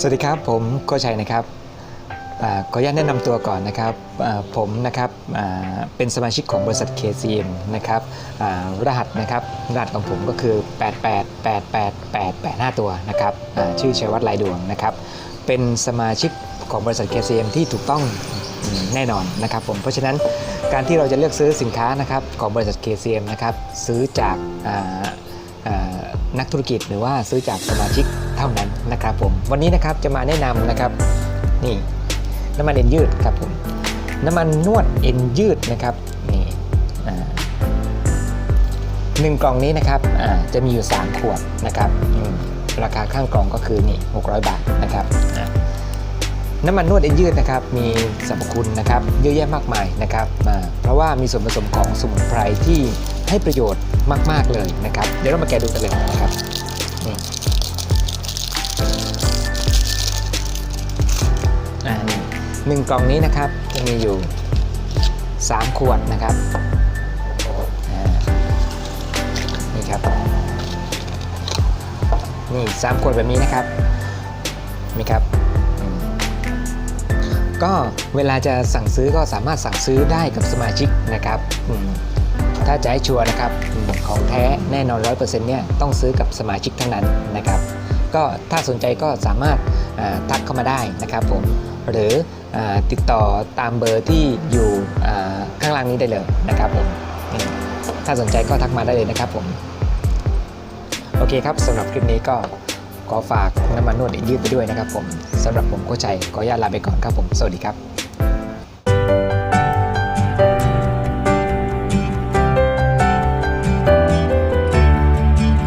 สวัสดีครับ ผมโกชัยนะครับอขออนุญาตแนะนำตัวก่อนนะครับผมนะครับเป็นสมาชิกของบริษัท KCM นะครับรหัสนะครับรหัสของผมก็คือ 8888885 ตัวนะครับชื่อชัยวัฒน์ลายดวงนะครับเป็นสมาชิกของบริษัท KCM ที่ถูกต้องแน่นอนนะครับผมเพราะฉะนั้นการที่เราจะเลือกซื้อสินค้านะครับของบริษัท KCM นะครับซื้อจาก นักธุรกิจหรือว่าซื้อจากสมาชิกเท่านั้นนะครับผม วันนี้นะครับจะมาแนะนำนะครับนี่น้ำมันเอ็นยืดครับผมน้ำมันนวดเอ็นยืดนะครับนี่หนึ่งกล่องนี้นะครับจะมีอยู่ 3 ขวดนะครับราคาข้างกล่องก็คือนี่600 บาทนะครับ น้ำมันนวดเอ็นยืดนะครับมีสรรพคุณนะครับเยอะแยะมากมายนะครับอ่าเพราะว่ามีส่วนผสมของสมุนไพรที่ให้ประโยชน์มาก ๆ เลยนะครับ เดี๋ยวเรามาแกะดูกันเลยนะครับนี่หนึ่งกล่องนี้นะครับจะมีอยู่ 3 ขวดนะครับนี่ครับนี่สามขวดแบบนี้นะครับนี่ครับ ก็เวลาจะสั่งซื้อก็สามารถสั่งซื้อได้กับสมาชิกนะครับถ้าจะให้ชัวร์นะครับของแท้แน่นอน100%เนี่ยต้องซื้อกับสมาชิกเทั้งนั้นนะครับก็ถ้าสนใจก็สามารถทักเข้ามาได้นะครับผมหรืออติดต่อตามเบอร์ที่อยู่ข้างล่างนี้ได้เลยนะครับผมถ้าสนใจก็ทักมาได้เลยนะครับผมโอเคครับสำหรับคลิปนี้ก็ ขอฝากน้ำมันนวดอีกยืดไปด้วยนะครับผมสำหรับผมโคชัยขออนุญาตลาไปก่อนครับผม สวัสดีครับ